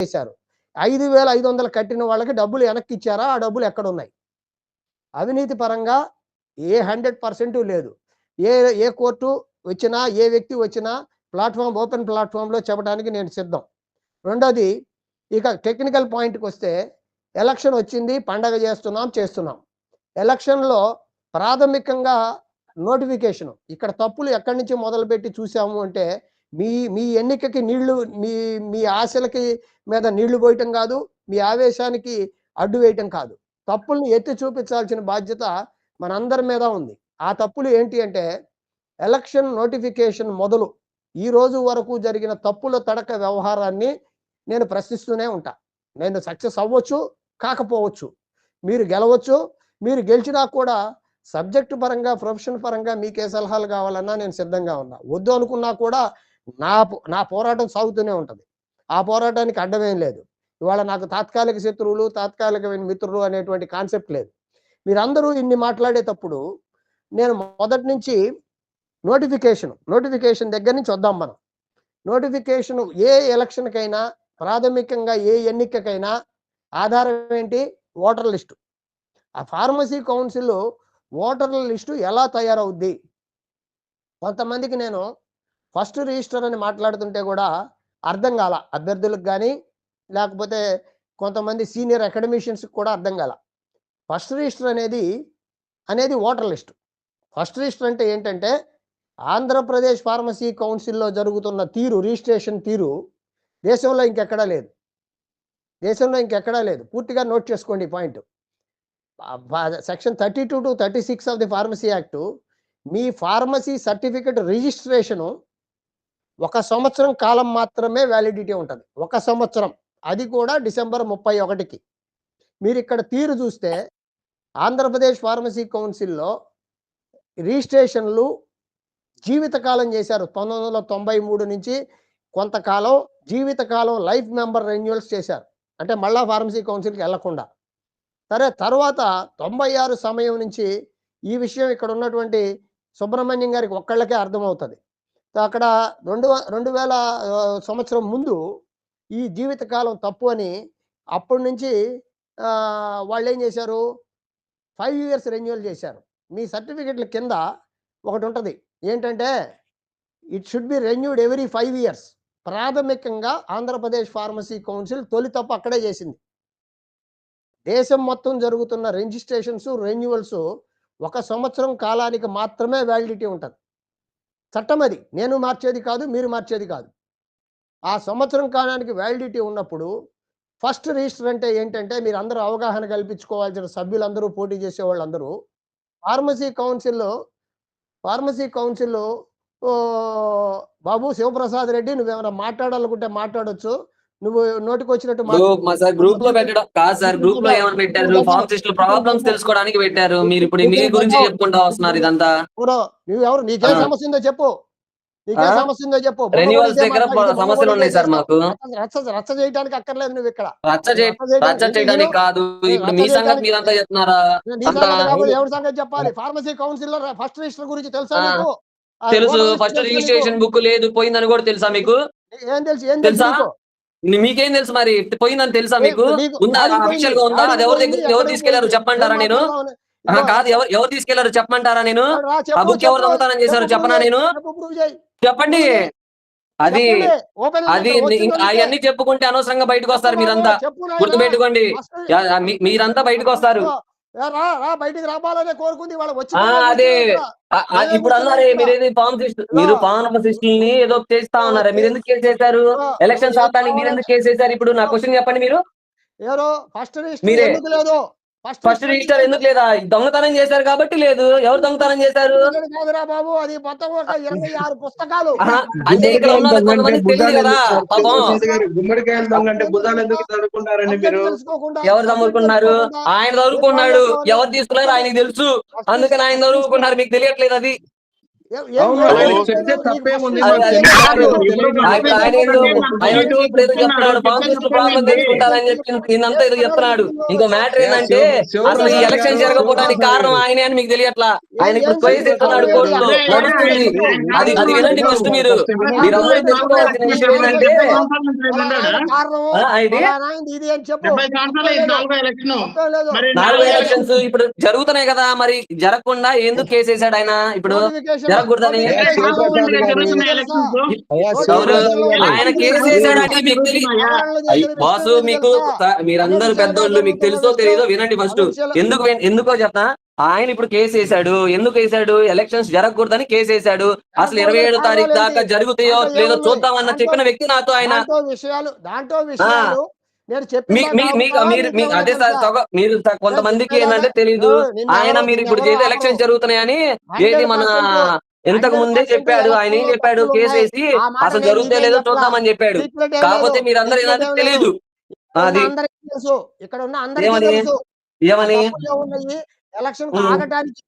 చేశారు. ఐదు వేల ఐదు వందలు కట్టిన వాళ్ళకి డబ్బులు వెనక్కి ఇచ్చారా ఆ డబ్బులు ఎక్కడ ఉన్నాయి అవినీతి పరంగా ఏ హండ్రెడ్ పర్సెంట్ లేదు. ఏ ఏ కోర్టు వచ్చినా ఏ వ్యక్తి వచ్చినా ప్లాట్ఫామ్ ఓపెన్ ప్లాట్ఫామ్లో చెప్పడానికి నేను సిద్ధం. రెండోది ఇక టెక్నికల్ పాయింట్కి వస్తే ఎలక్షన్ వచ్చింది పండగ చేస్తున్నాం చేస్తున్నాం. ఎలక్షన్లో ప్రాథమికంగా నోటిఫికేషన్ ఇక్కడ తప్పులు ఎక్కడి నుంచి మొదలుపెట్టి చూసాము అంటే మీ మీ ఎన్నికకి నీళ్ళు మీ మీ ఆశలకి మీద నీళ్ళు పోయటం కాదు మీ ఆవేశానికి అడ్డు వేయటం కాదు. తప్పుల్ని ఎత్తి చూపించాల్సిన బాధ్యత మనందరి మీద ఉంది. ఆ తప్పులు ఏంటి అంటే ఎలక్షన్ నోటిఫికేషన్ మొదలు ఈ రోజు వరకు జరిగిన తప్పుల తడక వ్యవహారాన్ని నేను ప్రశ్నిస్తూనే ఉంటా. నేను సక్సెస్ అవ్వచ్చు కాకపోవచ్చు. మీరు గెలవచ్చు మీరు గెలిచినా కూడా సబ్జెక్టు పరంగా ప్రొఫెషన్ పరంగా మీకే సలహాలు కావాలన్నా నేను సిద్ధంగా ఉన్నా. వద్దు అనుకున్నా కూడా నా పో- నా పోరాటం సాగుతూనే ఉంటుంది. ఆ పోరాటానికి అడ్డమేం లేదు. ఇవాళ నాకు తాత్కాలిక శత్రువులు తాత్కాలికమైన మిత్రులు అనేటువంటి కాన్సెప్ట్ లేదు. మీరందరూ ఇన్ని మాట్లాడేటప్పుడు నేను మొదటి నుంచి నోటిఫికేషన్ నోటిఫికేషన్ దగ్గర నుంచి వద్దాం మనం. నోటిఫికేషన్ ఏ ఎలక్షన్కైనా ప్రాథమికంగా ఏ ఎన్నికకైనా ఆధారం ఏంటి? Voter list. ఆ ఫార్మసీ కౌన్సిల్ ఓటర్ల లిస్టు ఎలా తయారవుద్ది? కొంతమందికి నేను ఫస్ట్ రిజిస్టర్ అని మాట్లాడుతుంటే కూడా అర్థం కాల. అభ్యర్థులకు కానీ లేకపోతే కొంతమంది సీనియర్ అకాడమిషియన్స్కి కూడా అర్థం కాల. ఫస్ట్ రిజిస్టర్ అనేది అనేది ఓటర్ లిస్ట్. ఫస్ట్ రిజిస్టర్ అంటే ఏంటంటే ఆంధ్రప్రదేశ్ ఫార్మసీ కౌన్సిల్లో జరుగుతున్న తీరు రిజిస్ట్రేషన్ తీరు దేశంలో ఇంకెక్కడా లేదు. దేశంలో ఇంకెక్కడా లేదు. పూర్తిగా నోట్ చేసుకోండి ఈ point. Section thirty two to thirty six of the pharmacy act me pharmacy certificate registration ఒక సంవత్సరం కాలం మాత్రమే వ్యాలిడిటీ ఉంటుంది. ఒక సంవత్సరం. అది కూడా డిసెంబర్ ముప్పై ఒకటికి. మీరు ఇక్కడ తీరు చూస్తే ఆంధ్రప్రదేశ్ ఫార్మసీ కౌన్సిల్లో రిజిస్ట్రేషన్లు జీవితకాలం చేశారు. పంతొమ్మిది వందల తొంభై మూడు నుంచి కొంతకాలం జీవితకాలం లైఫ్ మెంబర్ రెన్యువల్స్ చేశారు. అంటే మళ్ళా ఫార్మసీ కౌన్సిల్కి వెళ్ళకుండా. సరే తర్వాత తొంభై ఆరు సమయం నుంచి ఈ విషయం ఇక్కడ ఉన్నటువంటి సుబ్రహ్మణ్యం గారికి ఒక్కళ్ళకే అర్థమవుతుంది. అక్కడ రెండు రెండు వేల సంవత్సరం ముందు ఈ జీవితకాలం తప్పు అని అప్పటి నుంచి వాళ్ళు ఏం చేశారు? ఫైవ్ ఇయర్స్ రెన్యువల్ చేశారు. మీ సర్టిఫికెట్ల కింద ఒకటి ఉంటుంది. ఏంటంటే it should be renewed every five years. ప్రాథమికంగా ఆంధ్రప్రదేశ్ ఫార్మసీ కౌన్సిల్ తొలి తప్పు అక్కడే చేసింది. దేశం మొత్తం జరుగుతున్న రిజిస్ట్రేషన్స్ రెన్యువల్స్ ఒక సంవత్సరం కాలానికి మాత్రమే వ్యాలిడిటీ ఉంటుంది. చట్టం అది. నేను మార్చేది కాదు మీరు మార్చేది కాదు. ఆ సంవత్సరం కాలానికి వ్యాలిడిటీ ఉన్నప్పుడు ఫస్ట్ రిజిస్టర్ అంటే ఏంటంటే మీరు అందరూ అవగాహన కల్పించుకోవాల్సిన సభ్యులందరూ పోటీ చేసే వాళ్ళందరూ ఫార్మసీ కౌన్సిల్లో ఫార్మసీ కౌన్సిల్లో బాబు శివప్రసాద్ రెడ్డి నువ్వేమైనా మాట్లాడాలనుకుంటే మాట్లాడొచ్చు. నువ్వు నోటికి వచ్చినట్టు సార్ గ్రూప్లో. పెట్టడం. కాదు సార్ గ్రూప్లో ఏమని పెట్టారు? ఫార్మసిస్ట్ ప్రాబ్లమ్స్ తెలుసుకోవడానికి పెట్టారు. మీరు ఇప్పుడు మీ గురించి చెప్పుకుంటా వస్తున్నారు ఇదంతా. ఎవరో నువ్వు ఎవరు నీకేం. సమస్య ఉందో చెప్పు. నీకేం? సమస్య ఉందో చెప్పు. రెన్యువల్స్ దగ్గర సమస్యలు ఉన్నాయి సార్ మాకు. రచ్చ- రచ్చ చేయడానికి అక్కర్లేదు నువ్వు ఇక్కడ. రచ్చ రచ్చ చేయడానికి- కాదు. ఇప్పుడు మీ సంగతి మీరంతా చెప్తున్నారా? ఎవరి సంగతి చెప్పాలి? ఫార్మసీ కౌన్సిల్లో ఫస్ట్ రిజిస్టర్ గురించి తెలుసా. నీకు? తెలుసు. First registration? బుక్ లేదు. పోయిందని కూడా తెలుసా మీకు? ఏం తెలుసు? ఏం తెలుసు మీకేం తెలుసు మరి? పోయిందని తెలుసా మీకు? ఉందా? అఫీషియల్గా ఉందా? అది ఎవరి ఎవరు తీసుకెళ్ళారు? చెప్పమంటారా నేను? కాదు ఎవరు ఎవరు తీసుకెళ్ళారు? చెప్పమంటారా నేను? ఆ బుక్ ఎవరు దొంగతనం చేశారు? చెప్పు, చెప్పనా నేను. చెప్పండి. అది అది? అవన్నీ చెప్పుకుంటే అనవసరంగా బయటకు వస్తారు మీరంతా. గుర్తుపెట్టుకోండి. మీరంతా బయటకు వస్తారు. రా రా బయటికి రావాలనే కోరుకుంది వాళ్ళ వచ్చి అదే. ఇప్పుడు అన్నారే మీరేది ఫార్మసిస్ట్ మీరు ఫార్మసిస్టుల్ని ఏదో చేస్తా ఉన్నారే మీరు ఎందుకు కేసు చేశారు ఎలక్షన్స్ ఆపడానికి మీరు ఎందుకు కేసు చేశారు ఇప్పుడు నా క్వశ్చన్ చెప్పండి మీరు. ఎవరో? ఫస్ట్ మీరే. ఎందుకు లేదు? ఫస్ట్ రిజిస్టర్ ఎందుకు లేదా? దొంగతనం చేశారు కాబట్టి లేదు. ఎవరు దొంగతనం చేశారు? కాదురా బాబు? అది మొత్తం ఒక ఇరవై ఆరు పుస్తకాలు. ఆహా, అంటే ఇక్కడ ఉన్న వాళ్ళకి కొంతమందికి తెలియదు కదా పాపం. గుమ్మడికాయలు దొంగ అంటే భుజాలు ఎందుకు చదువుకుంటారండి మీరు? తెలుసుకోకుండా ఎవరు చదువుకున్నారు ఆయన చదువుకున్నాడు ఎవరు తీసుకున్నారు? ఆయనకి తెలుసు. అందుకని ఆయన చదువుకున్నారు మీకు తెలియట్లేదు అది. ఏదో చెప్తున్నాడు చెప్పి ఇంకో మ్యాటర్ ఏంటంటే అసలు ఈ ఎలక్షన్ జరగకపోవడానికి కారణం ఆయనే అని మీకు తెలియట్లా ఆయన ఇప్పుడు కోర్టులో నడుస్తుంది అది అది వినండి ఫస్ట్ మీరు మీరందరూ తెలుసుకోవాల్సిన విషయం ఏంటంటే ఇది? ఇది ఇది ఇది నాలుగో ఎలక్షన్స్ ఇప్పుడు జరుగుతున్నాయి కదా మరి జరగకుండా ఎందుకు కేసు వేసాడు ఆయన ఇప్పుడు జరగకూడదని ఆయన కేసు మీకు తెలియదు బాసు మీకు మీరందరూ పెద్దోళ్ళు మీకు తెలుసో తెలియదో వినండి ఫస్ట్. ఎందుకు ఎందుకో చెప్తా? ఆయన ఇప్పుడు కేసు వేసాడు ఎందుకు వేసాడు ఎలక్షన్స్ జరగకూడదని కేసు వేసాడు అసలు ఇరవై ఏడు తారీఖు దాకా జరుగుతాయో లేదో చూద్దామన్న చెప్పిన వ్యక్తి నాతో ఆయన. విషయాలు దాంట్లో విషయాలు మీకు అదే సార్ మీరు కొంతమందికి ఏంటంటే తెలీదు. ఆయన మీరు ఇప్పుడు చేసే ఎలక్షన్ జరుగుతున్నాయని ఏది మన ఇంతకు ముందే చెప్పాడు ఆయన ఏం చెప్పాడు కేసు వేసి అసలు జరుగుతే లేదో చూద్దామని చెప్పాడు. కాకపోతే మీరందరూ ఏంటంటే తెలియదు అది తెలుసు. ఇక్కడ ఉన్న అందరికీ ఏమని? తెలుసు. ఎలక్షన్. ఆగటానికి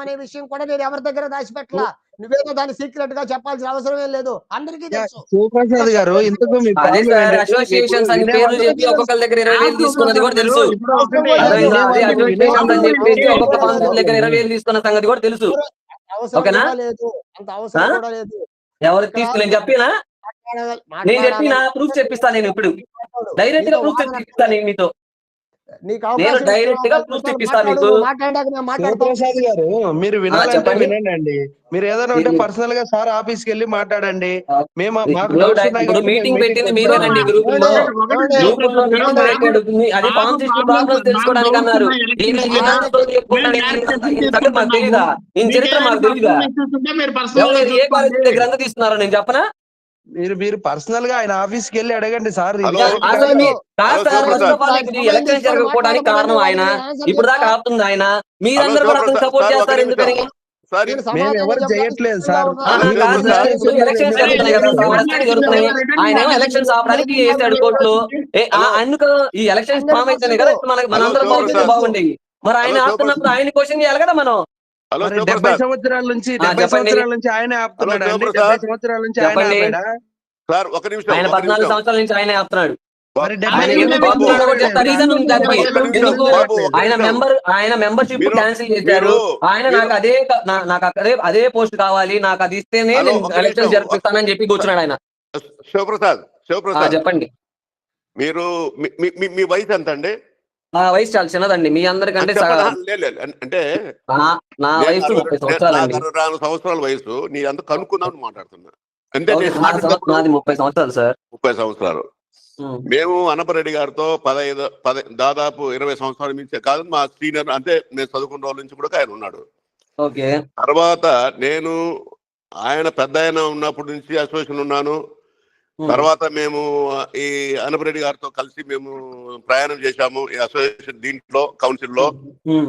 అనే విషయం కూడా నేను ఎవరి దగ్గర దాచిపెట్టలా? నువ్వేదో దాన్ని సీక్రెట్గా చెప్పాల్సిన అవసరం ఏం లేదు. అందరికీ తెలుసు. శివప్రసాద్ గారు ఇంతకు అసోసియేషన్స్ అని చెప్పి ఒక్కొక్కరి దగ్గర ఇరవై వేలు తీసుకున్నది కూడా తెలుసు. అసోసియేషన్స్ అని చెప్పేసి ఒక్కొక్క దగ్గర ఇరవై వేలు తీసుకున్న సంగతి కూడా తెలుసు. ఓకేనా? కూడా లేదు అంత అవసరం ఆ? కూడా లేదు ఎవరు తీసుకు నేను చెప్పినా నేను చెప్పిన ప్రూఫ్ చెప్పిస్తాను నేను ఇప్పుడు. డైరెక్ట్గా ప్రూఫ్ చెప్పిస్తాను నేను మీతో నేను అవకాశం direct గా తెప్పిస్తాను మీకు. శివప్రసాద్ గారు మీరు వినాలంటే చెప్పండి. వినండి అండి మీరు ఏదైనా ఉంటే పర్సనల్గా సార్ ఆఫీస్కి వెళ్ళి మాట్లాడండి. మేము మాకు ఇప్పుడు మీటింగ్ పెట్టింది మీరేనండి. గ్రూప్లో? గ్రూప్లో మీటింగ్ పెట్టాడు. అది ప్రాబ్లమ్స్ తెలుసుకోవడానికి అన్నారు. మాకు తెలీదా? ఈ చరిత్ర మాకు తెలీదా? ఏ కాలేజ్ అంతా తీస్తున్నారో నేను చెప్పనా? మీరు మీరు పర్సనల్గా ఆయన ఆఫీస్కి వెళ్ళి అడగండి సార్ ఎలక్షన్ జరగకపోవడానికి కారణం ఆయన. ఇప్పుడు దాకా ఆపుతుంది ఆయన. మీరందరూ కూడా అతను సపోర్ట్ చేస్తారు. ఎందుకని మేము ఎవరు చేయట్లేదు సార్. ఆయన ఎలక్షన్స్ ఆపడానికి వేసాడు కోర్టులో. ఏ, ఆ- అందుకు ఈ ఎలక్షన్స్ ఫామ్ అయితేనే కదా మనకి మనందరం. బాగుండేవి మరి ఆయన ఆపుతున్నప్పుడు ఆయన క్వశ్చన్ చేయాలి కదా మనం? హలో డెబ్బై సంవత్సరాల నుంచి డెబ్బై చెప్పండి. సంవత్సరాల నుంచి ఆయన ఆపుతున్నాడు. డెబ్బై సంవత్సరాల నుంచి ఆయన సార్ ఒక నిమిషం ఆయన పద్నాలుగు. సంవత్సరాల నుంచి ఆయన ఆపుతున్నాడు. ఆయన. మెంబర్ ఆయన మెంబర్షిప్ క్యాన్సిల్ చేశారు. ఆయన నాకు అదే నాకు అదే అదే పోస్ట్ కావాలి. నాకు అది ఇస్తేనే నేను ఎలక్షన్. జరిపిస్తానని చెప్పి కూర్చున్నాడు ఆయన. శివప్రసాద్ శివప్రసాద్. చెప్పండి. మీరు మీ- మీ- మీ- మీ వయసు ఎంత అండి నా వయసు చాలా చిన్నదండి. మీ అందరికంటే. అంటే నా- వయసు ముప్పై సంవత్సరాలండి. సంవత్సరాల వయసు. నీ అంత కనుక్కుందామని మాట్లాడుతున్నా. అంటే నాది ముప్పై సంవత్సరాలు సార్. ముప్పై సంవత్సరాలు. మేము అనపరెడ్డి గారితో పదహైదు పద దాదాపు ఇరవై సంవత్సరాల నుంచి కాదు మా సీనియర్ అంటే నేను చదువుకున్న రోజుల నుంచి కూడా ఆయన ఉన్నాడు. ఓకే. తర్వాత నేను ఆయన పెద్ద ఆయన ఉన్నప్పటి నుంచి అసోసియేషన్ ఉన్నాను. తర్వాత మేము ఈ అనపరెడ్డి గారితో కలిసి మేము ప్రయాణం చేశాము ఈ అసోసియేషన్ దీంట్లో కౌన్సిల్లో ఉమ్,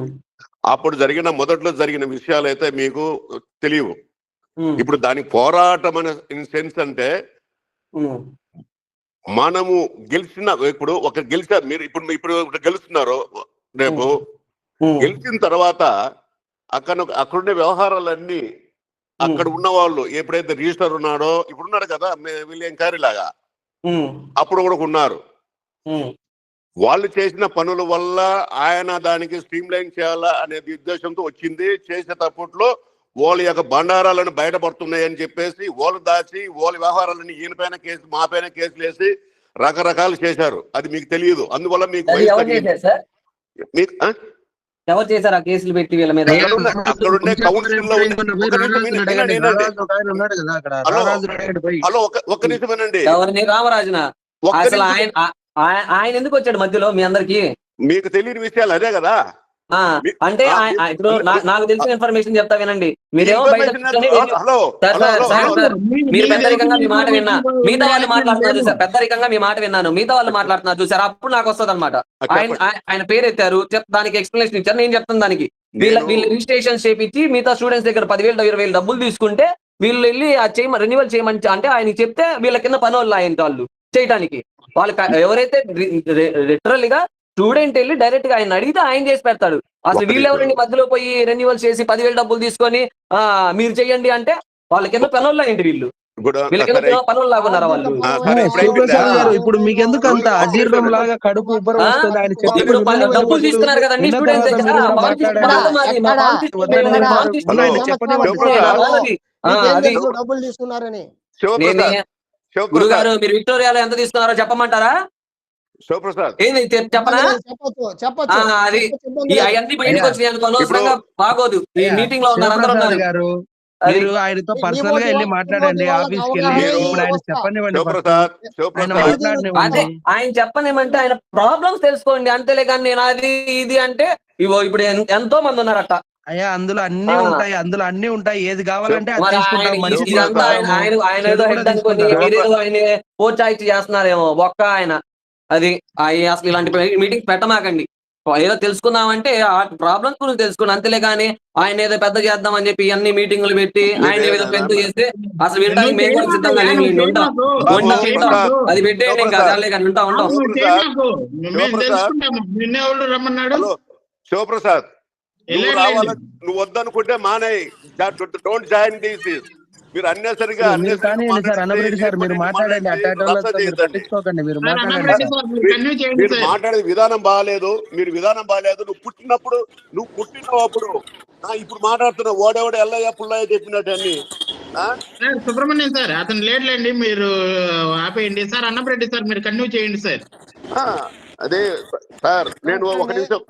అప్పుడు జరిగిన మొదట్లో జరిగిన విషయాలు అయితే మీకు తెలియవు. ఇప్పుడు దానికి పోరాటం అనే ఇన్ సెన్స్ అంటే మనము గెలిచిన ఇప్పుడు ఒక గెలిచారు మీరు ఇప్పుడు ఇప్పుడు గెలుస్తున్నారు రేపు. గెలిచిన తర్వాత అక్కడ అక్కడుండే వ్యవహారాలన్నీ అక్కడ ఉన్న వాళ్ళు ఎప్పుడైతే రిజిస్టర్ ఉన్నాడో ఇప్పుడు ఉన్నాడు కదా విలియం కారీ లాగా. అప్పుడు కూడా ఉన్నారు. వాళ్ళు చేసిన పనుల వల్ల ఆయన దానికి స్ట్రీమ్ లైన్ చేయాలా అనే ఉద్దేశంతో వచ్చింది. చేసేటప్పట్లో వాళ్ళ యొక్క బండారాలను బయటపడుతున్నాయి అని చెప్పేసి వాళ్ళు దాచి వాళ్ళ వ్యవహారాలని ఈయన పైన కేసు మా పైన కేసులు వేసి రకరకాలు చేశారు. అది మీకు తెలియదు. అందువల్ల మీకు మీకు? ఎవరు చేశారు ఆ కేసులు పెట్టి వీళ్ళ మీద? హలో. ఒక్క ఎవరిని రామరాజున? అసలు. ఆయన ఆయన ఎందుకు వచ్చాడు మధ్యలో మీ అందరికి? మీకు తెలియని విషయాలు అదే కదా. అంటే ఇప్పుడు నాకు తెలిసిన ఇన్ఫర్మేషన్ చెప్తా వినండి. మీరేమో బయట మీరు పెద్దరికంగా మీ మాట విన్నా. మిగతా వాళ్ళు మాట్లాడుతున్నారు? చూసారు? పెద్దరికంగా మీ మాట విన్నాను. మిగతా వాళ్ళు మాట్లాడుతున్నారు చూసారు? అప్పుడు నాకు వస్తుంది అనమాట ఆయన. ఆయన- పేరు ఎత్తారు. చెప్ దానికి ఎక్స్ప్లెనేషన్ ఇచ్చారు. నేను చెప్తాను దానికి. వీళ్ళ వీళ్ళు రిజిస్ట్రేషన్ చేపించి మిగతా స్టూడెంట్స్ దగ్గర పదివేలు ఇరవై వేలు డబ్బులు తీసుకుంటే వీళ్ళు వెళ్ళి ఆ చేయమని రెన్యువల్ చేయమని అంటే ఆయన చెప్తే వీళ్ళ కింద పని వాళ్ళు ఆయన వాళ్ళు? చేయటానికి. వాళ్ళు ఎవరైతే లిటరల్గా స్టూడెంట్ వెళ్ళి డైరెక్ట్గా ఆయన అడిగితే ఆయన చేసి పెడతాడు అసలు ఒక్క వీళ్ళు ఎవరండి నిమిషం. మధ్యలో పోయి రెన్యువల్ చేసి పదివేలు డబ్బులు తీసుకొని ఆ మీరు చెయ్యండి అంటే వాళ్ళ కింద పనుల్లో ఏంటి వీళ్ళు ఇప్పుడు వీళ్ళ కింద సరే పనులు లాగున్నారా వాళ్ళు ఇప్పుడు మీకు ఎందుకు అంత అజీర్ణం లాగా కడుపు ఇప్పుడు. డబ్బులు తీసుకున్నారు కదండి స్టూడెంట్స్ డబ్బులు తీసుకున్నారని గురుగారు మీరు విక్టోరియాలో ఎంత తీసుకున్నారో చెప్పమంటారా శివప్రసాద్ ఏంది తె- చెప్పనా? చెప్పొచ్చు చెప్పొచ్చు. ఆ, అది చెప్పొచ్చు, ఇబ్బంది ఈ లేదు. అవన్నీ బయటకు వచ్చినాయి అనుకో అనవసరంగా బాగోదు. ఈ మీటింగ్లో ఉన్నారు అందరూ ఉన్నారు. మీరు ఆయనతో పర్సనల్గా వెళ్ళి మాట్లాడండి ఆఫీస్కి వెళ్ళి ఆయన. చెప్పనివ్వండి ఆయన అదే ఆయన చెప్పనేమంటే ఆయన ప్రాబ్లమ్స్ తెలుసుకోండి అంతేలే కానీ నేను అది ఇది అంటే ఇవో ఇప్పుడు ఎంతో మంది ఉన్నారట. అయ్యా అందులో అన్ని. ఉంటాయి అందులో అన్ని ఉంటాయి. ఏది కావాలంటే ఆయన ఏదో హెడ్ కూడా అనుకొని తీసుకుంటాము. మీరేదో ఆయన పోచాయితీ చేస్తున్నారేమో ఒక్క ఆయన. అది అసలు ఇలాంటి మీటింగ్ పెట్టమాకండి. ఏదో తెలుసుకుందామంటే ఆ ప్రాబ్లమ్స్ గురించి తెలుసుకుని అంతేలే కానీ ఆయన ఏదో పెద్ద చేద్దాం అని చెప్పి అన్ని మీటింగ్లు పెట్టి ఆయన ఏదో పెద్ద చేస్తే అసలు వినడానికి మేము కూడా సిద్ధంగా లేము. ఉంటాం అది పెట్టేయండి ఇంకా చాలే కానీ ఉంటాం ఉంటాం. శివప్రసాద్. నువ్వు వద్దనుకుంటే మానే డోంట్ జాయిన్ దిస్ మీరు అన్నసరిగా మీరు. మాట్లాడేది విధానం బాగాలేదు మీరు విధానం బాగాలేదు నువ్వు పుట్టినప్పుడు నువ్వు పుట్టినప్పుడు ఇప్పుడు మాట్లాడుతున్న ఓడెవడ ఎల్లయ్య పుల్లయ్య చెప్పినట్టు అన్ని. సుబ్రహ్మణ్యం సార్ అతను లేట్లేండి మీరు ఆపేయండి. సార్ అన్నప్రెడ్డి సార్ మీరు కంటిన్యూ చేయండి సార్. ఆ, అదే సార్ నేను ఒక నిమిషం.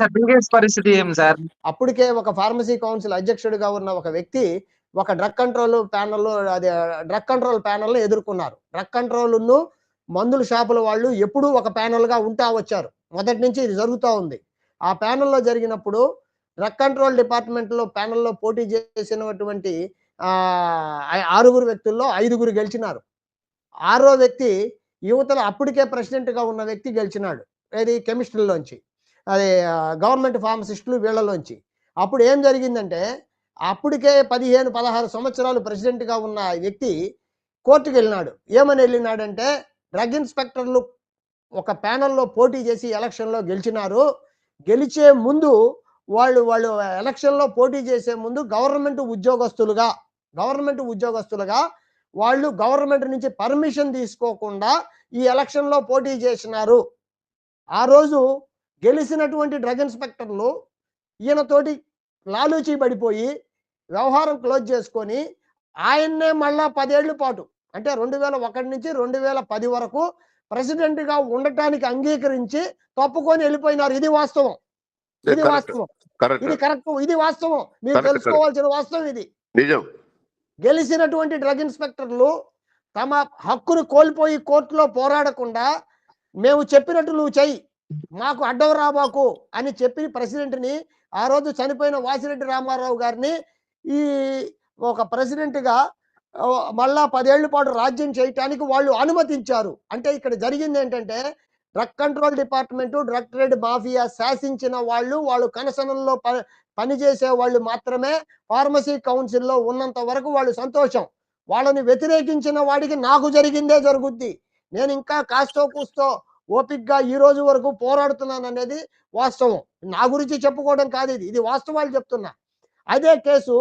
సర్టిఫికేట్స్ పరిస్థితి ఏం సార్? అప్పటికే ఒక ఫార్మసీ కౌన్సిల్ అధ్యక్షుడిగా ఉన్న ఒక వ్యక్తి ఒక డ్రగ్ కంట్రోల్ ప్యానల్ అదే డ్రగ్ కంట్రోల్ ప్యానల్ ఎదుర్కొన్నారు. డ్రగ్ కంట్రోల్ను మందుల షాపుల వాళ్ళు ఎప్పుడూ ఒక ప్యానల్గా ఉంటా వచ్చారు. మొదటి నుంచి ఇది జరుగుతూ ఉంది. ఆ ప్యానెల్లో జరిగినప్పుడు డ్రగ్ కంట్రోల్ డిపార్ట్మెంట్లో ప్యానెల్లో పోటీ చేసినటువంటి ఆరుగురు వ్యక్తుల్లో ఐదుగురు గెలిచినారు. ఆరో వ్యక్తి యువతలో అప్పటికే ప్రెసిడెంట్గా ఉన్న వ్యక్తి గెలిచినాడు. ఏది? కెమిస్ట్రీలోంచి. అదే గవర్నమెంట్ ఫార్మసిస్టులు వీళ్ళలోంచి. అప్పుడు ఏం జరిగిందంటే అప్పటికే పదిహేను పదహారు సంవత్సరాలు ప్రెసిడెంట్గా ఉన్న వ్యక్తి కోర్టుకు వెళ్ళినాడు. ఏమని వెళ్ళినాడంటే డ్రగ్ ఇన్స్పెక్టర్లు ఒక ప్యానెల్లో పోటీ చేసి ఎలక్షన్లో గెలిచినారు. గెలిచే ముందు వాళ్ళు వాళ్ళు ఎలక్షన్లో పోటీ చేసే ముందు గవర్నమెంట్ ఉద్యోగస్తులుగా గవర్నమెంట్ ఉద్యోగస్తులుగా వాళ్ళు గవర్నమెంట్ నుంచి పర్మిషన్ తీసుకోకుండా ఈ ఎలక్షన్లో పోటీ చేసినారు. ఆ రోజు గెలిచినటువంటి డ్రగ్ ఇన్స్పెక్టర్లు ఈయనతోటి లాలూచి పడిపోయి వ్యవహారం క్లోజ్ చేసుకొని ఆయన్నే మళ్ళా పదేళ్ళ పాటు అంటే రెండు వేల ఒకటి నుంచి రెండు వేల పది వరకు president గా ఉండటానికి అంగీకరించి తప్పుకొని వెళ్ళిపోయినారు. ఇది వాస్తవం. ఇది వాస్తవం. ఇది కరెక్ట్. ఇది వాస్తవం. మీరు. తెలుసుకోవాల్సిన వాస్తవం ఇది. నిజం. గెలిచినటువంటి డ్రగ్ ఇన్స్పెక్టర్లు తమ హక్కును కోల్పోయి కోర్టులో పోరాడకుండా మేము చెప్పినట్టు నువ్వు చెయ్యి మాకు అడ్డం రాబాకు అని చెప్పి ప్రెసిడెంట్ని ఆ రోజు చనిపోయిన వాసిరెడ్డి రామారావు గారిని ఈ ఒక ప్రెసిడెంట్గా మళ్ళా పదేళ్ళ పాటు రాజ్యం చేయటానికి వాళ్ళు అనుమతించారు. అంటే ఇక్కడ జరిగింది ఏంటంటే drug control department drug trade mafia శాసించిన వాళ్ళు వాళ్ళు కనసనంలో పనిచేసే వాళ్ళు మాత్రమే ఫార్మసీ కౌన్సిల్లో ఉన్నంత వరకు వాళ్ళు సంతోషం. వాళ్ళని వ్యతిరేకించిన వాడికి నాకు జరిగిందే జరుగుద్ది. నేను ఇంకా కాస్తో కూస్తో ఓపిక్గా ఈ రోజు వరకు పోరాడుతున్నాను అనేది వాస్తవం. నా గురించి చెప్పుకోవడం కాదు ఇది. ఇది వాస్తవాలు చెప్తున్నా. అదే కేసు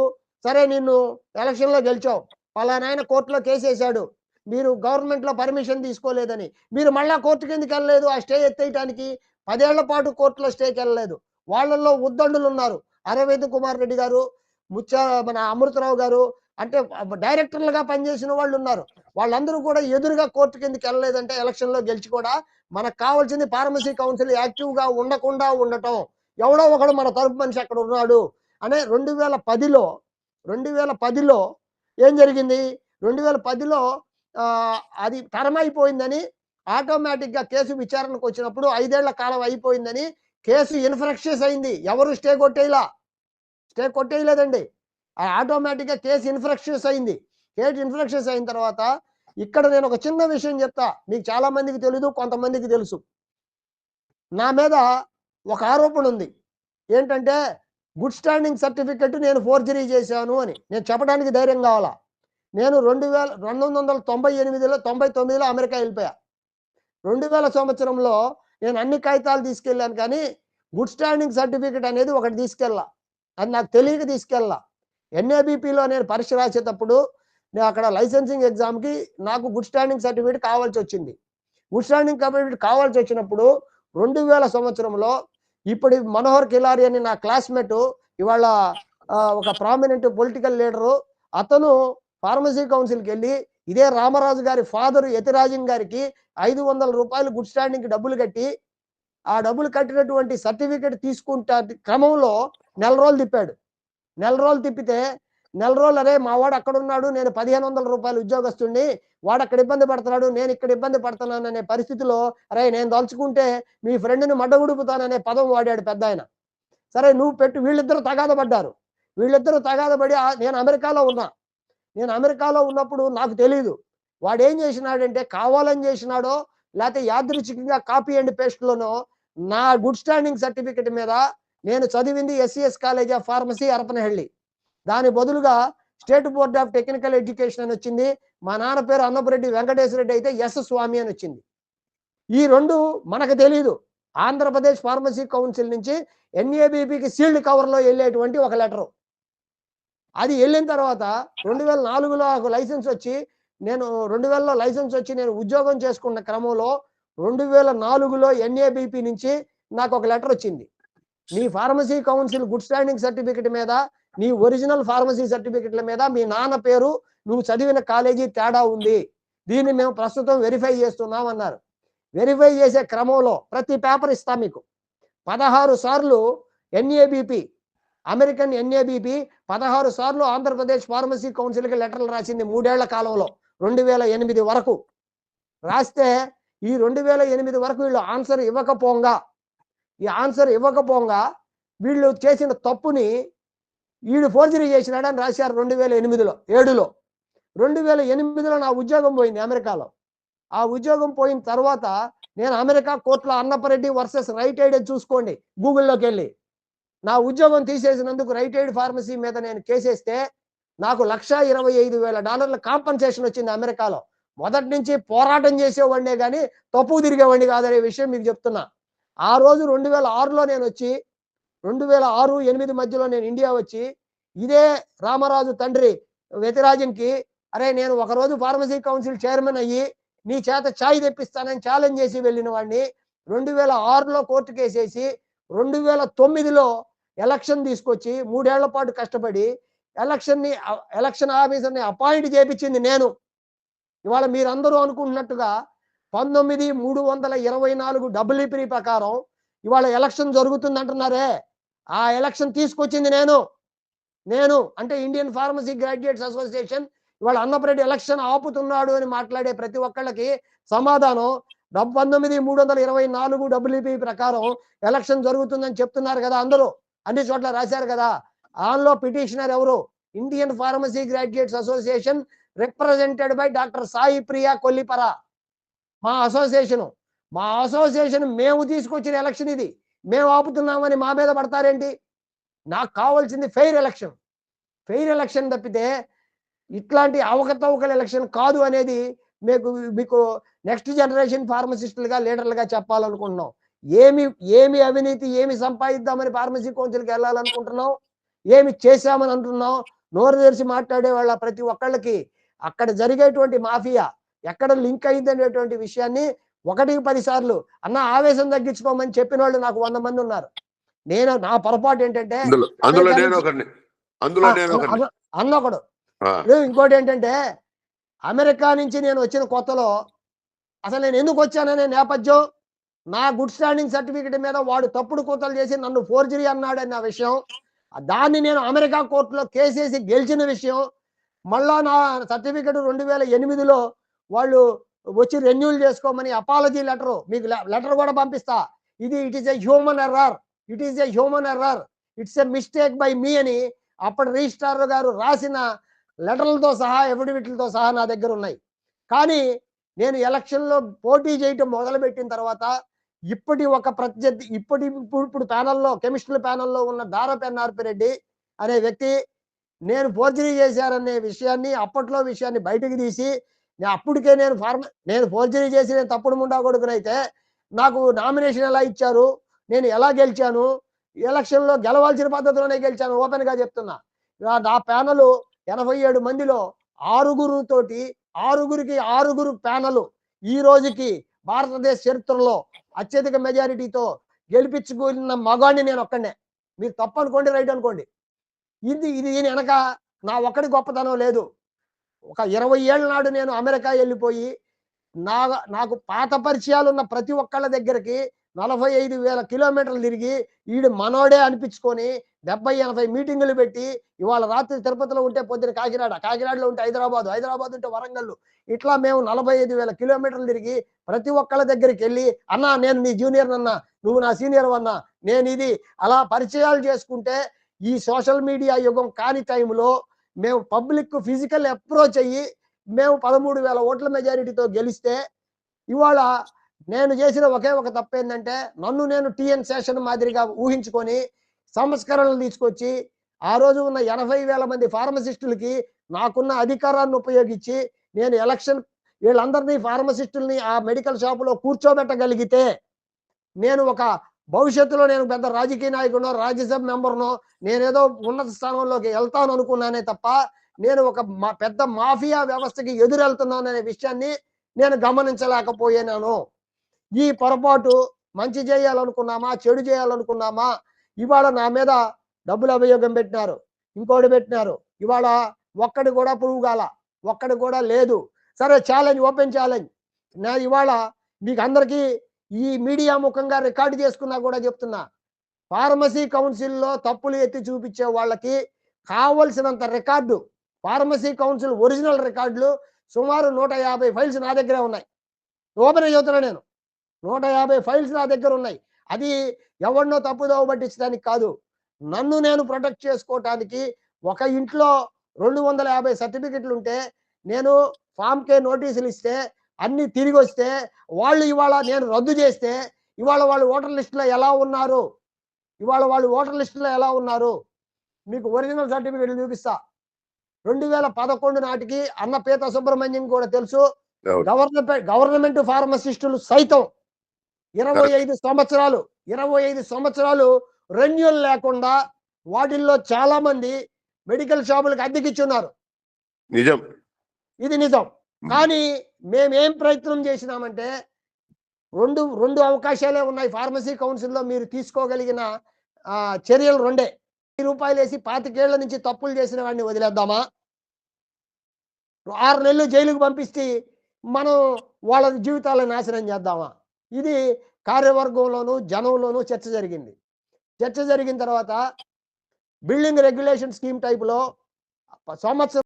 సరే నిన్ను ఎలక్షన్లో గెలిచావు. పలానాయన కోర్టులో కేసేశాడు. మీరు గవర్నమెంట్లో పర్మిషన్ తీసుకోలేదని. మీరు మళ్ళా కోర్టుకి ఎందుకు వెళ్ళలేదు? ఆ స్టే ఎత్తేయటానికి పదేళ్ళ పాటు కోర్టులో స్టేకి వెళ్ళలేదు. వాళ్ళల్లో ఉద్దండులు ఉన్నారు అరవింద్ కుమార్ రెడ్డి గారు ముచ్చ మన అమృతరావు గారు అంటే డైరెక్టర్లుగా పనిచేసిన వాళ్ళు ఉన్నారు. వాళ్ళందరూ కూడా ఎదురుగా కోర్టు కిందకి వెళ్ళలేదంటే ఎలక్షన్లో గెలిచి కూడా మనకు కావాల్సింది ఫార్మసీ కౌన్సిల్ యాక్టివ్గా ఉండకుండా ఉండటం. ఎవడో ఒకడు మన తరపు మనిషి అక్కడ ఉన్నాడు అనే రెండు వేల పదిలో రెండు వేల పదిలో ఏం జరిగింది? రెండు వేల పదిలో అది తరమైపోయిందని ఆటోమేటిక్గా కేసు విచారణకు వచ్చినప్పుడు ఐదేళ్ళ కాలం అయిపోయిందని కేసు ఇన్ఫ్రక్షన్స్ అయింది. ఎవరు స్టే కొట్టేయలా స్టే కొట్టేయలేదండి. ఆటోమేటిక్గా కేసు ఇన్ఫ్రక్షన్స్ అయింది. కేసు ఇన్ఫ్రక్షన్స్ అయిన తర్వాత ఇక్కడ నేను ఒక చిన్న విషయం చెప్తా. మీకు చాలా మందికి తెలీదు కొంతమందికి తెలుసు. నా మీద ఒక ఆరోపణ ఉంది. ఏంటంటే గుడ్ స్టాండింగ్ సర్టిఫికెట్ నేను ఫోర్జరీ చేశాను అని. నేను చెప్పడానికి ధైర్యం కావాలా? నేను రెండు వేల రెండు వందల తొంభై ఎనిమిదిలో తొంభై తొమ్మిదిలో అమెరికా వెళ్ళిపోయా. రెండు వేల సంవత్సరంలో నేను అన్ని కాగితాలు తీసుకెళ్ళాను కానీ గుడ్ స్టాండింగ్ సర్టిఫికెట్ అనేది ఒకటి తీసుకెళ్ళా. అది నాకు తెలియక తీసుకెళ్ళా. ఎన్ఏబిపిలో నేను పరీక్ష రాసేటప్పుడు నేను అక్కడ లైసెన్సింగ్ ఎగ్జామ్కి నాకు గుడ్ స్టాండింగ్ సర్టిఫికేట్ కావాల్సి వచ్చింది. గుడ్ స్టాండింగ్ సర్టిఫికేట్ కావాల్సి వచ్చినప్పుడు రెండు వేల సంవత్సరంలో ఇప్పుడు మనోహర్ కిలారి అని నా క్లాస్మేట్ ఇవాళ ఒక ప్రామినెంట్ పొలిటికల్ లీడరు అతను ఫార్మసీ కౌన్సిల్కి వెళ్ళి ఇదే రామరాజు గారి ఫాదర్ యతిరాజం గారికి ఐదు వందల రూపాయలు గుడ్ స్టాండింగ్ డబ్బులు కట్టి ఆ డబ్బులు కట్టినటువంటి సర్టిఫికెట్ తీసుకుంటా క్రమంలో నెల రోజులు తిప్పాడు. నెల రోజులు తిప్పితే నెల రోజులు అరే మా వాడు అక్కడ ఉన్నాడు నేను పదిహేను వందల రూపాయలు ఉద్యోగస్తుడిని వాడు అక్కడ ఇబ్బంది పడుతున్నాడు నేను ఇక్కడ ఇబ్బంది పడుతున్నాను అనే పరిస్థితిలో అరే నేను దలుచుకుంటే మీ ఫ్రెండ్ని మడ్డగుడుపుతాననే పదం వాడాడు పెద్ద ఆయన. సరే నువ్వు పెట్టు వీళ్ళిద్దరూ తగాద పడ్డారు వీళ్ళిద్దరూ తగాద పడి నేను అమెరికాలో ఉన్నా. నేను అమెరికాలో ఉన్నప్పుడు నాకు తెలియదు వాడు ఏం చేసినాడంటే కావాలని చేసినాడో లేకపోతే యాదృచ్ఛికంగా కాపీ అండ్ పేస్ట్లోనో నా గుడ్ స్టాండింగ్ సర్టిఫికెట్ మీద నేను చదివింది SCS college of pharmacy Harapanahalli. దాని బదులుగా state board of technical education అని వచ్చింది. మా నాన్న పేరు అన్నపురెడ్డి వెంకటేశ్వర రెడ్డి అయితే ఎస్ స్వామి అని వచ్చింది. ఈ రెండు మనకు తెలియదు ఆంధ్రప్రదేశ్ ఫార్మసీ కౌన్సిల్ నుంచి ఎన్ఏబిపికి సీల్డ్ కవర్లో వెళ్ళేటువంటి ఒక లెటరు. అది వెళ్ళిన తర్వాత రెండు వేల నాలుగులో నాకు లైసెన్స్ వచ్చి నేను రెండు వేలలో లైసెన్స్ వచ్చి నేను ఉద్యోగం చేసుకున్న క్రమంలో రెండు వేల నాలుగులో ఎన్ఏబిపి నుంచి నాకు ఒక లెటర్ వచ్చింది. మీ pharmacy council good standing certificate మీద నీ ఒరిజినల్ ఫార్మసీ సర్టిఫికెట్ల మీద మీ నాన్న పేరు నువ్వు చదివిన కాలేజీ తేడా ఉంది. దీన్ని మేము ప్రస్తుతం వెరిఫై చేస్తున్నాం అన్నారు. వెరిఫై చేసే క్రమంలో ప్రతి పేపర్ ఇస్తాం మీకు. పదహారు సార్లు ఎన్ఏబిపి అమెరికన్ ఎన్ఏబిపి పదహారు సార్లు ఆంధ్రప్రదేశ్ ఫార్మసీ కౌన్సిల్కి లెటర్లు రాసింది మూడేళ్ళ కాలంలో రెండు వేల ఎనిమిది వరకు. రాస్తే ఈ రెండు వేల ఎనిమిది వరకు వీళ్ళు ఆన్సర్ ఇవ్వకపోగా ఈ ఆన్సర్ ఇవ్వకపోగా వీళ్ళు చేసిన తప్పుని వీడు ఫోర్జరీ చేసినాడని రాశారు రెండు వేల ఎనిమిదిలో ఏడులో. రెండు వేల ఎనిమిదిలో నా ఉద్యోగం పోయింది అమెరికాలో. ఆ ఉద్యోగం పోయిన తర్వాత నేను అమెరికా కోర్టులో అన్నపరెడ్డి వర్సెస్ రైట్ ఎయిడ్ చూసుకోండి గూగుల్లోకి వెళ్ళి నా ఉద్యోగం తీసేసినందుకు రైట్ ఎయిడ్ ఫార్మసీ మీద నేను కేసేస్తే నాకు లక్ష ఇరవై ఐదు వేల డాలర్ల కాంపన్సేషన్ వచ్చింది అమెరికాలో. మొదటి నుంచి పోరాటం చేసేవాడినే కానీ తప్పు తిరిగేవాడిని కాదనే విషయం మీకు చెప్తున్నా. ఆ రోజు రెండు వేల ఆరులో నేను వచ్చి రెండు వేల ఆరు ఎనిమిది మధ్యలో నేను ఇండియా వచ్చి ఇదే రామరాజు తండ్రి వ్యతిరాజన్కి అరే నేను ఒకరోజు ఫార్మసీ కౌన్సిల్ చైర్మన్ అయ్యి నీ చేత ఛాయ్ తెప్పిస్తానని ఛాలెంజ్ చేసి వెళ్ళిన వాడిని రెండు వేల ఆరులో కోర్టు కేసేసి రెండు వేల తొమ్మిదిలో ఎలక్షన్ తీసుకొచ్చి మూడేళ్ళ పాటు కష్టపడి ఎలక్షన్ని ఎలక్షన్ ఆఫీసర్ని అపాయింట్ చేపించింది నేను. ఇవాళ మీరందరూ అనుకుంటున్నట్టుగా పంతొమ్మిది మూడు వందల ఇరవై నాలుగు డబ్ల్యూపీ ప్రకారం ఇవాళ ఎలక్షన్ జరుగుతుంది అంటున్నారే ఆ ఎలక్షన్ తీసుకొచ్చింది నేను. నేను అంటే ఇండియన్ ఫార్మసీ గ్రాడ్యుయేట్స్ అసోసియేషన్ ఇవాళ అన్నపరెడ్డి ఎలక్షన్ ఆపుతున్నాడు అని మాట్లాడే ప్రతి ఒక్కళ్ళకి సమాధానం. పంతొమ్మిది మూడు వందల ఇరవై నాలుగు డబ్ల్యూపీ ప్రకారం ఎలక్షన్ జరుగుతుందని చెప్తున్నారు కదా అందరూ. అన్ని చోట్ల రాశారు కదా. ఆన్లో పిటిషనర్ ఎవరు? Indian pharmacy graduates association represented by doctor Sai Priya Kollipara. మా అసోసియేషన్. మా అసోసియేషన్ మేము తీసుకొచ్చిన ఎలక్షన్ ఇది. మేము ఆపుతున్నామని మా మీద పడతారేంటి? నాకు కావాల్సింది ఫెయిర్ ఎలక్షన్. ఫెయిర్ ఎలక్షన్ తప్పితే ఇట్లాంటి అవకతవకల ఎలక్షన్ కాదు అనేది మీకు మీకు నెక్స్ట్ జనరేషన్ ఫార్మసిస్టులుగా లీడర్లుగా చెప్పాలనుకుంటున్నాం. ఏమి ఏమి అవినీతి ఏమి సంపాదిద్దామని ఫార్మసీ కౌన్సిల్కి వెళ్ళాలనుకుంటున్నాం? ఏమి చేశామని అంటున్నాం? నోరు తెరిచి మాట్లాడే వాళ్ళ ప్రతి ఒక్కళ్ళకి అక్కడ జరిగేటువంటి మాఫియా ఎక్కడ లింక్ అయింది అనేటువంటి విషయాన్ని ఒకటికి పది సార్లు అన్న ఆవేశం తగ్గించుకోమని చెప్పిన వాళ్ళు నాకు వంద మంది ఉన్నారు. నేను నా పొరపాటు ఏంటంటే అందులో అందులో అమెరికా నేను నుంచి- ఒకరిని అందులో నేను ఆ, ఒకరిని. అన్న- అన్న ఒకడు. ఆ, లేదు, ఇంకోటి ఏంటంటే అమెరికా నుంచి నేను వచ్చిన కొత్తలో అసలు నేను ఎందుకు వచ్చాననే నేపథ్యం నా గుడ్ స్టాండింగ్ సర్టిఫికెట్ మీద వాడు తప్పుడు కూతలు చేసి నన్ను ఫోర్జరీ అన్నాడన్న విషయం దాన్ని నేను అమెరికా కోర్టులో కేసేసి గెలిచిన విషయం మళ్ళా నా సర్టిఫికెట్ రెండు వేల ఎనిమిదిలో వాళ్ళు వచ్చి రెన్యూల్ చేసుకోమని అపాలజీ లెటర్ మీకు లెటర్ కూడా పంపిస్తా. ఇది it is a human error it is a human error it's a mistake by me అని అప్పటి రిజిస్ట్రార్ గారు రాసిన లెటర్లతో సహా ఎఫిడవిట్లతో సహా నా దగ్గర ఉన్నాయి. కానీ నేను ఎలక్షన్లో పోటీ చేయటం మొదలుపెట్టిన తర్వాత ఇప్పటి ఒక ప్రత్యర్థి ఇప్పటి ఇప్పుడు ఇప్పుడు ప్యానల్లో కెమిస్ట్రీ ప్యానల్లో ఉన్న దారప్ ఎన్ఆర్పి రెడ్డి అనే వ్యక్తి నేను ఫోర్జరీ చేశారనే విషయాన్ని అప్పట్లో విషయాన్ని బయటకు తీసి నేను అప్పటికే నేను ఫార్మ నేను ఫోర్జరీ చేసి నేను తప్పుడు ముండా కొడుకునైతే నాకు నామినేషన్ ఎలా ఇచ్చారు నేను ఎలా గెలిచాను ఎలక్షన్లో గెలవాల్సిన పద్ధతిలోనే గెలిచాను ఓపెన్గా చెప్తున్నా నా- ప్యానలు ఎనభై ఏడు మందిలో ఆరుగురు తోటి ఆరుగురికి ఆరుగురు ప్యానలు ఈ రోజుకి భారతదేశ చరిత్రలో అత్యధిక మెజారిటీతో గెలిపించుకున్న మగాడిని నేను ఒక్కడే మీరు తప్పు అనుకోండి రైట్ అనుకోండి. ఇది ఇది దీని వెనక నా ఒక్కడి గొప్పతనం లేదు. ఒక ఇరవై ఏళ్ళ నాడు నేను అమెరికా వెళ్ళిపోయి నా నాకు పాత పరిచయాలు ఉన్న ప్రతి ఒక్కళ్ళ దగ్గరికి నలభై ఐదు వేల కిలోమీటర్లు తిరిగి వీడు మనోడే అనిపించుకొని డెబ్బై ఎనభై మీటింగులు పెట్టి ఇవాళ రాత్రి తిరుపతిలో ఉంటే పొద్దున కాకినాడ కాకినాడలో ఉంటే హైదరాబాద్ హైదరాబాద్ ఉంటే వరంగల్ ఇట్లా మేము నలభై ఐదు వేల కిలోమీటర్లు తిరిగి ప్రతి ఒక్కళ్ళ దగ్గరికి వెళ్ళి అన్నా నేను నీ జూనియర్ అన్నా నువ్వు నా సీనియర్ అన్నా నేను ఇది అలా పరిచయాలు చేసుకుంటే ఈ సోషల్ మీడియా యుగం కాని టైంలో మేము పబ్లిక్ ఫిజికల్ అప్రోచ్ అయ్యి మేము పదమూడు వేల ఓట్ల మెజారిటీతో గెలిస్తే ఇవాళ నేను చేసిన ఒకే ఒక తప్పు ఏంటంటే నన్ను నేను టీఎన్ శేషన్ మాదిరిగా ఊహించుకొని సంస్కరణలు తీసుకొచ్చి ఆ రోజు ఉన్న ఎనభై వేల మంది ఫార్మసిస్టులకి నాకున్న అధికారాన్ని ఉపయోగించి నేను ఎలక్షన్ వీళ్ళందరినీ ఫార్మసిస్టుల్ని ఆ మెడికల్ షాపులో కూర్చోబెట్టగలిగితే నేను ఒక భవిష్యత్తులో నేను పెద్ద రాజకీయ నాయకునో రాజ్యసభ మెంబర్నో నేనేదో ఉన్నత స్థానంలోకి వెళ్తాను అనుకున్నానే తప్ప నేను ఒక మా పెద్ద మాఫియా వ్యవస్థకి ఎదురెళ్తున్నాను అనే విషయాన్ని నేను గమనించలేకపోయాను. ఈ పొరపాటు మంచి చేయాలనుకున్నామా చెడు చేయాలనుకున్నామా ఇవాళ నా మీద డబ్బులు అభియోగం పెట్టినారు ఇంకోటి పెట్టినారు. ఇవాళ ఒక్కడి కూడా ప్రూవ్ కాల ఒక్కడి కూడా లేదు. సరే ఛాలెంజ్ ఓపెన్ ఛాలెంజ్ నా ఇవాళ మీకు అందరికీ ఈ మీడియా ముఖంగా రికార్డు చేసుకున్నా కూడా చెప్తున్నా. ఫార్మసీ కౌన్సిల్లో తప్పులు ఎత్తి చూపించే వాళ్ళకి కావలసినంత రికార్డు ఫార్మసీ కౌన్సిల్ ఒరిజినల్ రికార్డులు సుమారు నూట యాభై ఫైల్స్ నా దగ్గరే ఉన్నాయి. ఓపెన్ చెబుతున్నా నేను. నూట యాభై ఫైల్స్ నా దగ్గర ఉన్నాయి. అది ఎవరినో తప్పుదోవ పట్టించడానికి కాదు. నన్ను నేను ప్రొటెక్ట్ చేసుకోవటానికి ఒక ఇంట్లో రెండు వందల యాభై సర్టిఫికెట్లు ఉంటే నేను ఫామ్ కే నోటీసులు ఇస్తే అన్ని తిరిగి వస్తే వాళ్ళు ఇవాళ నేను రద్దు చేస్తే ఇవాళ వాళ్ళు ఓటర్ లిస్టులో ఎలా ఉన్నారు? ఇవాళ వాళ్ళు ఓటర్ లిస్టులో ఎలా ఉన్నారు? మీకు ఒరిజినల్ సర్టిఫికెట్లు చూపిస్తా. రెండు వేల పదకొండు నాటికి అన్న పీత సుబ్రహ్మణ్యం కూడా తెలుసు. గవర్నమెంట్ గవర్నమెంట్ ఫార్మసిస్టులు సైతం ఇరవై ఐదు సంవత్సరాలు ఇరవై ఐదు సంవత్సరాలు రెన్యూల్ లేకుండా వాటిల్లో చాలా మంది మెడికల్ షాపులకు అద్దెకిచ్చున్నారు. నిజం. ఇది నిజం. కానీ మేమేం ప్రయత్నం చేసినామంటే రెండు రెండు అవకాశాలే ఉన్నాయి. ఫార్మసీ కౌన్సిల్లో మీరు తీసుకోగలిగిన ఆ, చర్యలు రెండే. వెయ్యి రూపాయలు వేసి పాతికేళ్ళ నుంచి తప్పులు చేసిన వాడిని వదిలేద్దామా? ఆరు నెలలు జైలుకు పంపిస్తే మనం వాళ్ళ జీవితాలను నాశనం చేద్దామా? ఇది కార్యవర్గంలోను జనంలోనూ చర్చ జరిగింది. చర్చ జరిగిన తర్వాత బిల్డింగ్ రెగ్యులేషన్ స్కీమ్ టైపులో సంవత్సరం